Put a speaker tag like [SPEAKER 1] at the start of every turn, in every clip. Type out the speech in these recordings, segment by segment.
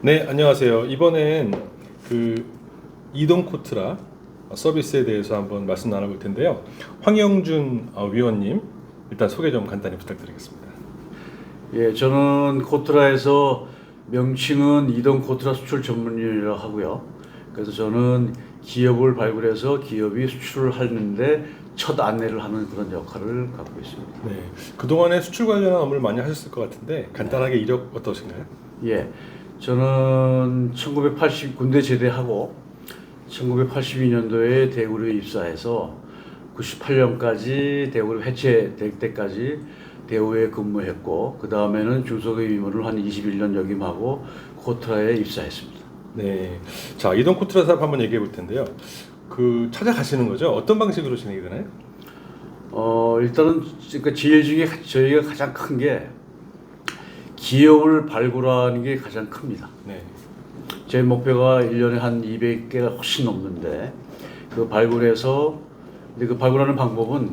[SPEAKER 1] 네, 안녕하세요. 이번엔 그 이동 코트라 서비스에 대해서 한번 말씀 나눠볼 텐데요. 황영준 어, 위원님, 일단 소개 좀 간단히 부탁드리겠습니다.
[SPEAKER 2] 예, 저는 코트라에서 명칭은 이동 코트라 수출 전문위원이라고 하고요. 그래서 저는 기업을 발굴해서 기업이 수출을 하는데 첫 안내를 하는 그런 역할을 갖고 있습니다.
[SPEAKER 1] 네, 그동안에 수출 관련한 업무를 많이 하셨을 것 같은데 간단하게 이력 어떠신가요?
[SPEAKER 2] 예, 저는 1980 군대 제대하고 1982년도에 대구로 입사해서 98년까지 대구로 해체될 때까지 대우에 근무했고 그 다음에는 중소기업 임원을 한 21년 역임하고 코트라에 입사했습니다.
[SPEAKER 1] 네, 자 이동 코트라 사업 한번 얘기해 볼 텐데요. 그 찾아가시는 거죠? 어떤 방식으로 진행이 되나요?
[SPEAKER 2] 어 일단은 그러니까 제일 중에 가- 저희가 가장 큰 게 기업을 발굴하는 게 가장 큽니다.
[SPEAKER 1] 네,
[SPEAKER 2] 제 목표가 1년에 한 200개가 훨씬 넘는데 그 발굴해서 근데 그 발굴하는 방법은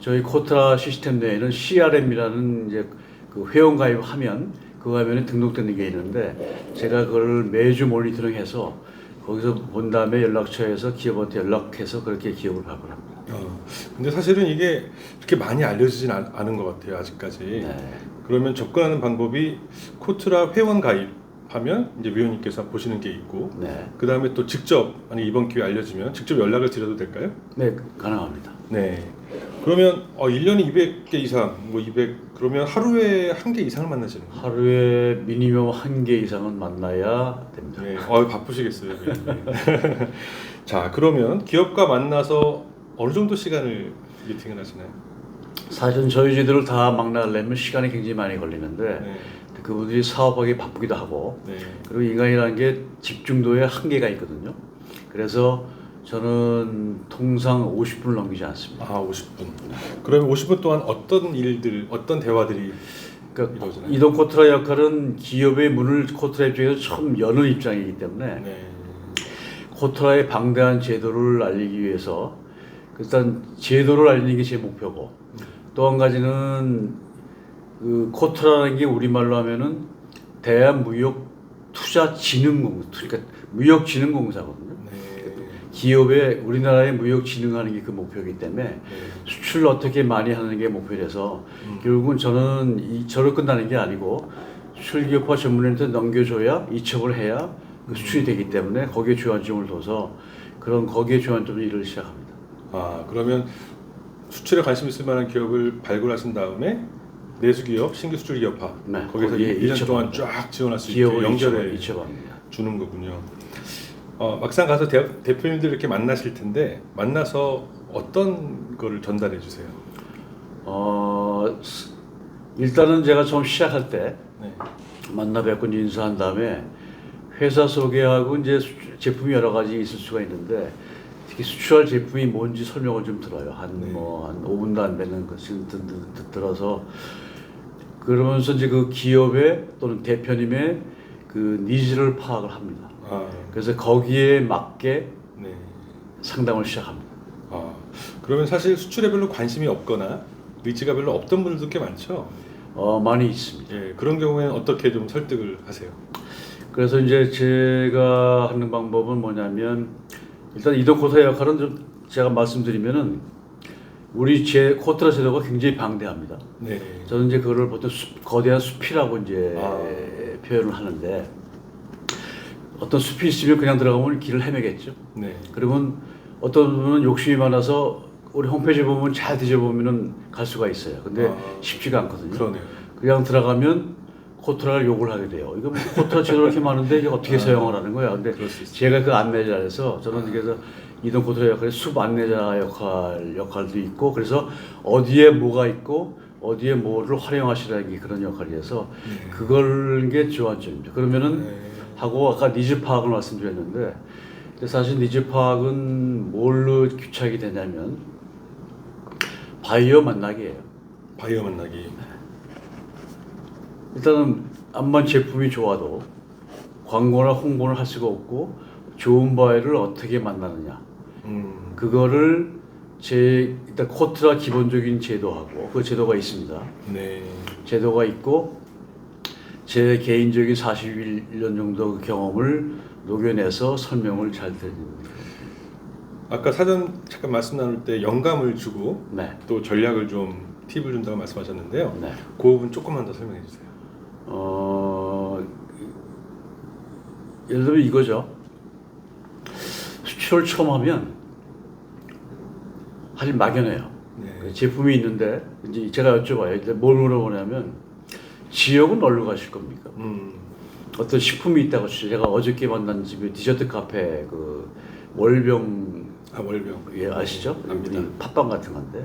[SPEAKER 2] 저희 코트라 시스템 내에는 CRM이라는 이제 그 회원 가입하면 그 화면에 등록되는 게 있는데 제가 그걸 매주 모니터링해서 거기서 본 다음에 연락처에서 기업한테 연락해서 그렇게 기업을 발굴합니다.
[SPEAKER 1] 어, 근데 사실은 이게 그렇게 많이 알려지진 않, 않은 것 같아요 아직까지.
[SPEAKER 2] 네.
[SPEAKER 1] 그러면 접근하는 방법이 코트라 회원 가입하면 이제 위원님께서 보시는 게 있고
[SPEAKER 2] 네.
[SPEAKER 1] 그 다음에 또 직접 만약 이번 기회 알려지면 직접 연락을 드려도 될까요?
[SPEAKER 2] 네, 가능합니다.
[SPEAKER 1] 네. 그러면 어, 1년에 200개 이상, 뭐 200, 그러면 하루에 한 개 이상을 만나시는 거예요?
[SPEAKER 2] 하루에 미니멈 한 개 이상은 만나야 됩니다.
[SPEAKER 1] 네. 어, 바쁘시겠어요. 위원님. 자, 그러면 기업과 만나서 어느 정도 시간을 미팅을 하시나요?
[SPEAKER 2] 사실은 저희 제들을 다 막나려면 시간이 굉장히 많이 걸리는데
[SPEAKER 1] 네.
[SPEAKER 2] 그분들이 사업하기 바쁘기도 하고
[SPEAKER 1] 네.
[SPEAKER 2] 그리고 인간이라는 게 집중도에 한계가 있거든요. 그래서 저는 통상 50분을 넘기지 않습니다.
[SPEAKER 1] 아, 50분. 그러면 50분 동안 어떤 일들, 어떤 대화들이
[SPEAKER 2] 그러니까
[SPEAKER 1] 이러잖아요.
[SPEAKER 2] 이동 코트라 역할은 기업의 문을 코트라 입장에서 처음 여는 입장이기 때문에
[SPEAKER 1] 네.
[SPEAKER 2] 코트라의 방대한 제도를 알리기 위해서 일단 제도를 알리는 게 제 목표고 또 한 가지는 그 코트라는 게 우리말로 하면은 대한무역투자진흥공사 그러니까 무역진흥공사거든요.
[SPEAKER 1] 네.
[SPEAKER 2] 기업의 우리나라의 무역 진흥하는 게 그 목표이기 때문에
[SPEAKER 1] 네.
[SPEAKER 2] 수출을 어떻게 많이 하는 게 목표라서
[SPEAKER 1] 음.
[SPEAKER 2] 결국은 저는 이 저를 끝나는 게 아니고 수출 기업화 전문한테 넘겨줘야 이첩을 해야 그 수출이 되기 때문에 거기에 주안점을 둬서 그런 거기에 주안점을 일을 시작합니다.
[SPEAKER 1] 아, 그러면 수출에 관심 있을 만한 기업을 발굴하신 다음에 내수 기업, 신규 수출 기업화
[SPEAKER 2] 네,
[SPEAKER 1] 거기서
[SPEAKER 2] 거기에
[SPEAKER 1] 1년
[SPEAKER 2] 이첩-
[SPEAKER 1] 동안 쫙 지원할 수 있게
[SPEAKER 2] 기업을
[SPEAKER 1] 연결해
[SPEAKER 2] 이첩합니다.
[SPEAKER 1] 주는 거군요. 어, 막상 가서 대, 대표님들 이렇게 만나실 텐데 만나서 어떤 거를 전달해 주세요.
[SPEAKER 2] 어 스- 일단은 제가 처음 시작할 때
[SPEAKER 1] 네.
[SPEAKER 2] 만나 뵙고 인사한 다음에 회사 소개하고 이제 수- 제품이 여러 가지 있을 수가 있는데 수출할 제품이 뭔지 설명을 좀 들어요. 한
[SPEAKER 1] 네.
[SPEAKER 2] 뭐 한 5분도 안 되는 것을 듣, 듣, 듣, 들어서 그러면서 이제 그 기업의 또는 대표님의 그 니즈를 파악을 합니다.
[SPEAKER 1] 아,
[SPEAKER 2] 그래서 거기에 맞게
[SPEAKER 1] 네.
[SPEAKER 2] 상담을 시작합니다.
[SPEAKER 1] 아, 그러면 사실 수출에 별로 관심이 없거나 의지가 별로 없던 분들도 꽤 많죠.
[SPEAKER 2] 어 많이 있습니다.
[SPEAKER 1] 예, 그런 경우에는 어떻게 좀 설득을 하세요?
[SPEAKER 2] 그래서 이제 제가 하는 방법은 뭐냐면 일단 이동 코트라 역할은 좀 제가 말씀드리면은 우리 제 코트라 제도가 굉장히 방대합니다.
[SPEAKER 1] 네.
[SPEAKER 2] 저는 이제 그거를 보통 숲, 거대한 숲이라고 이제
[SPEAKER 1] 아.
[SPEAKER 2] 표현을 하는데 어떤 숲이 있으면 그냥 들어가면 길을 헤매겠죠.
[SPEAKER 1] 네.
[SPEAKER 2] 그러면 어떤 분은 욕심이 많아서 우리 홈페이지 보면 잘 뒤져보면은 갈 수가 있어요. 근데
[SPEAKER 1] 아.
[SPEAKER 2] 쉽지가 않거든요.
[SPEAKER 1] 그러네요.
[SPEAKER 2] 그냥 들어가면 코트라를 욕을 하게 돼요. 이거 뭐 코트라 제도 이렇게 많은데 이게 어떻게
[SPEAKER 1] 아.
[SPEAKER 2] 사용을 하는 거야? 근데. 제가 그 안내자라서 저는 그래서 이동 코트라 역할이 숲 안내자 역할 역할도 있고 그래서 어디에 뭐가 있고 어디에 뭐를 활용하시라는 게 그런 역할이어서
[SPEAKER 1] 네.
[SPEAKER 2] 그걸 게 주안점입니다. 그러면은
[SPEAKER 1] 네.
[SPEAKER 2] 하고 아까 니즈 파악을 말씀드렸는데 사실 니즈 파악은 뭘로 규착이 되냐면 바이어 만나기예요.
[SPEAKER 1] 바이어 만나기.
[SPEAKER 2] 일단은 암만 제품이 좋아도 광고나 홍보를 할 수가 없고 좋은 바이를 어떻게 만나느냐
[SPEAKER 1] 음.
[SPEAKER 2] 그거를 제 일단 코트라 기본적인 제도하고 그 제도가 있습니다.
[SPEAKER 1] 네.
[SPEAKER 2] 제도가 있고 제 개인적인 41년 정도 경험을 녹여내서 설명을 잘 드립니다.
[SPEAKER 1] 아까 사전 잠깐 말씀 나눌 때 영감을 주고
[SPEAKER 2] 네.
[SPEAKER 1] 또 전략을 좀 팁을 준다고 말씀하셨는데요.
[SPEAKER 2] 네.
[SPEAKER 1] 그 부분 조금만 더 설명해 주세요.
[SPEAKER 2] 어, 예를 들면 이거죠. 수출을 처음 하면 사실 막연해요.
[SPEAKER 1] 네.
[SPEAKER 2] 그 제품이 있는데 이제 제가 여쭤봐요. 이제 뭘 물어보냐면 지역은 어디로 가실 겁니까?
[SPEAKER 1] 음.
[SPEAKER 2] 어떤 식품이 있다고. 제가 어저께 만난 집에 디저트 카페 그 월병
[SPEAKER 1] 아 월병.
[SPEAKER 2] 예 아시죠? 우리 팥빵 같은 건데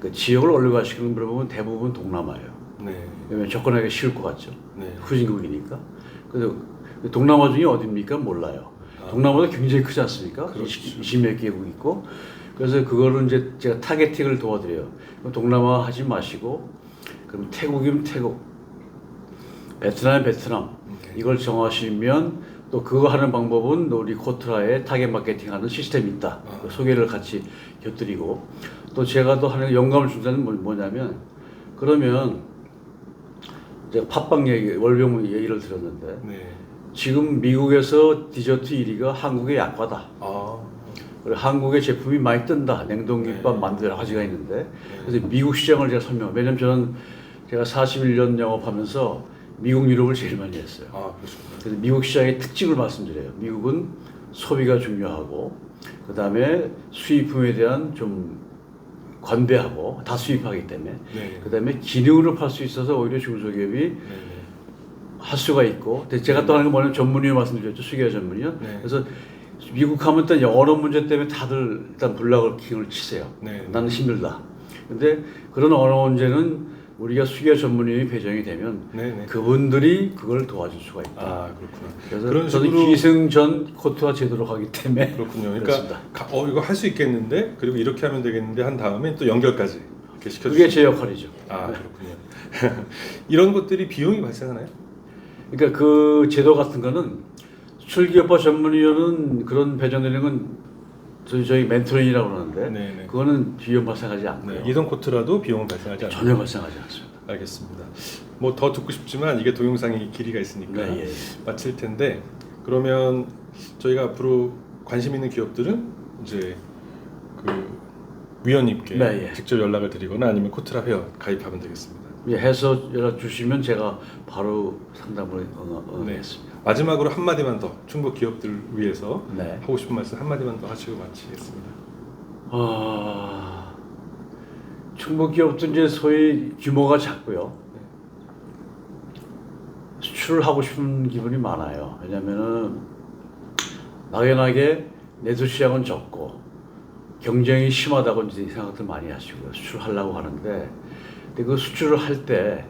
[SPEAKER 2] 그 지역을 어디로 가시는 물어보면 대부분 동남아예요.
[SPEAKER 1] 네.
[SPEAKER 2] 왜냐면 접근하기 쉬울 것 같죠.
[SPEAKER 1] 네.
[SPEAKER 2] 후진국이니까. 그래서 그 동남아 중에 어디입니까? 몰라요.
[SPEAKER 1] 아.
[SPEAKER 2] 동남아도 굉장히 크지 않습니까?
[SPEAKER 1] 그렇죠.
[SPEAKER 2] 20몇 개국 있고. 그래서 그거를 이제 제가 타겟팅을 도와드려요. 동남아 하지 마시고, 그럼 태국이면 태국, 베트남이면 베트남.
[SPEAKER 1] 네.
[SPEAKER 2] 이걸 정하시면 또 그거 하는 방법은 우리 코트라에 타겟 마케팅 하는 시스템이 있다.
[SPEAKER 1] 아.
[SPEAKER 2] 그 소개를 같이 곁들이고 또 제가 또 하는 영감을 준다는 건 뭐냐면 그러면 제가 팟빵 얘기, 월병 얘기를 들었는데
[SPEAKER 1] 네.
[SPEAKER 2] 지금 미국에서 디저트 1위가 한국의 약과다.
[SPEAKER 1] 아.
[SPEAKER 2] 그리고 한국의 제품이 많이 뜬다. 냉동김밥
[SPEAKER 1] 네.
[SPEAKER 2] 만두 여러 가지가 있는데 그래서 미국 시장을 제가 설명. 왜냐면 저는 제가 41년 영업하면서 미국 유럽을 제일 많이 했어요.
[SPEAKER 1] 아 그렇습니다.
[SPEAKER 2] 그래서 미국 시장의 특징을 말씀드려요. 미국은 소비가 중요하고 그 다음에 수입품에 대한 좀 관대하고 다 수입하기 때문에
[SPEAKER 1] 네.
[SPEAKER 2] 그 다음에 기능으로 팔 수 있어서 오히려 중소기업이
[SPEAKER 1] 네.
[SPEAKER 2] 할 수가 있고 제가 또 하는 건 뭐냐면 전문의어 말씀드렸죠 수기업 전문의요
[SPEAKER 1] 네.
[SPEAKER 2] 그래서 미국 하면 일단 언어 문제 때문에 다들 일단 블락킹을 치세요
[SPEAKER 1] 네.
[SPEAKER 2] 나는 힘들다 근데 그런 언어 문제는 우리가 수기업 전문의이 배정이 되면
[SPEAKER 1] 네. 네.
[SPEAKER 2] 그분들이 그걸 도와줄 수가 있다
[SPEAKER 1] 아 그렇구나.
[SPEAKER 2] 그래서
[SPEAKER 1] 그런
[SPEAKER 2] 저는
[SPEAKER 1] 식으로
[SPEAKER 2] 기승전 코트와 제도로 가기 때문에
[SPEAKER 1] 그렇군요. 그러니까. 가- 어 이거 할 수 있겠는데 그리고 이렇게 하면 되겠는데 한 다음에 또 연결까지 이렇게 시켜
[SPEAKER 2] 그게. 제 역할이죠.
[SPEAKER 1] 아 그렇군요. 이런 것들이 비용이 발생하나요?
[SPEAKER 2] 그러니까 그 제도 같은 거는 수출기업화 전문위원은 그런 배정되는 건 저희 저희 멘토링이라고 그러는데
[SPEAKER 1] 네, 네.
[SPEAKER 2] 그거는 비용 발생하지 않고요.
[SPEAKER 1] 네. 이동 코트라도 비용은 발생하지 않아요.
[SPEAKER 2] 전혀 발생하지 않습니다.
[SPEAKER 1] 알겠습니다. 뭐 더 듣고 싶지만 이게 동영상이 길이가 있으니까
[SPEAKER 2] 네, 예.
[SPEAKER 1] 마칠 텐데 그러면 저희가 앞으로 관심 있는 기업들은 이제 그 위원님께
[SPEAKER 2] 네, 예.
[SPEAKER 1] 직접 연락을 드리거나 아니면 코트라 회원 가입하면 되겠습니다.
[SPEAKER 2] 예, 해서 연락 주시면 제가 바로 상담을 응하-
[SPEAKER 1] 네.
[SPEAKER 2] 응하겠습니다.
[SPEAKER 1] 마지막으로 한 마디만 더 충북 기업들 위해서
[SPEAKER 2] 네.
[SPEAKER 1] 하고 싶은 말씀 한 마디만 더 하시고 마치겠습니다.
[SPEAKER 2] 아, 충북 기업도 이제 소위 규모가 작고요. 수출을 하고 싶은 기분이 많아요. 왜냐면은 막연하게 내수 시장은 적고 경쟁이 심하다고 이제 생각들 많이 하시고요. 수출하려고 하는데 근데 그 수출을 할 때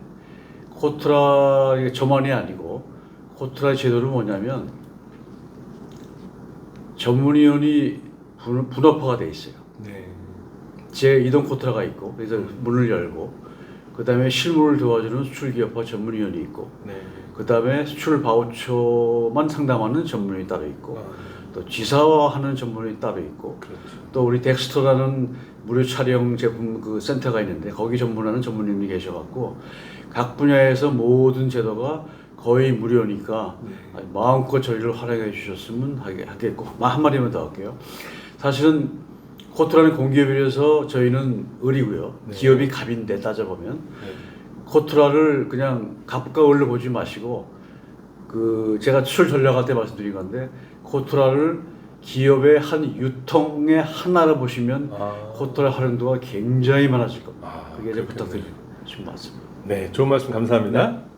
[SPEAKER 2] 코트라 저만이 아니고 코트라 제도는 뭐냐면 전문위원이 분, 분업화가 돼 있어요.
[SPEAKER 1] 네.
[SPEAKER 2] 제 이동 코트라가 있고 그래서 문을 열고 그 다음에 실무를 도와주는 수출 기업화 전문위원이 있고
[SPEAKER 1] 네.
[SPEAKER 2] 그 다음에 수출 바우처만 상담하는 전문위원이 따로 있고
[SPEAKER 1] 아,
[SPEAKER 2] 또 지사화하는 전문위원이 따로 있고
[SPEAKER 1] 그렇죠.
[SPEAKER 2] 또 우리 덱스터라는 무료 촬영 제품 그 센터가 있는데 거기 전문하는 전문위원이 계셔갖고 각 분야에서 모든 제도가 거의 무료니까
[SPEAKER 1] 네.
[SPEAKER 2] 마음껏 저희를 활용해 주셨으면 하게- 하겠고 마- 한마디만 더 할게요. 사실은 코트라는 공기업이라서 저희는 을이고요.
[SPEAKER 1] 네.
[SPEAKER 2] 기업이 갑인데 따져보면
[SPEAKER 1] 네.
[SPEAKER 2] 코트라를 그냥 갑과 을로 보지 마시고 그 제가 수출 전략할 때 말씀드린 건데 코트라를 기업의 한 유통의 하나로 보시면
[SPEAKER 1] 아.
[SPEAKER 2] 코트라 활용도가 굉장히 많아질 겁니다.
[SPEAKER 1] 아,
[SPEAKER 2] 그게 싶은 말씀입니다.
[SPEAKER 1] 네, 좋은 말씀 감사합니다.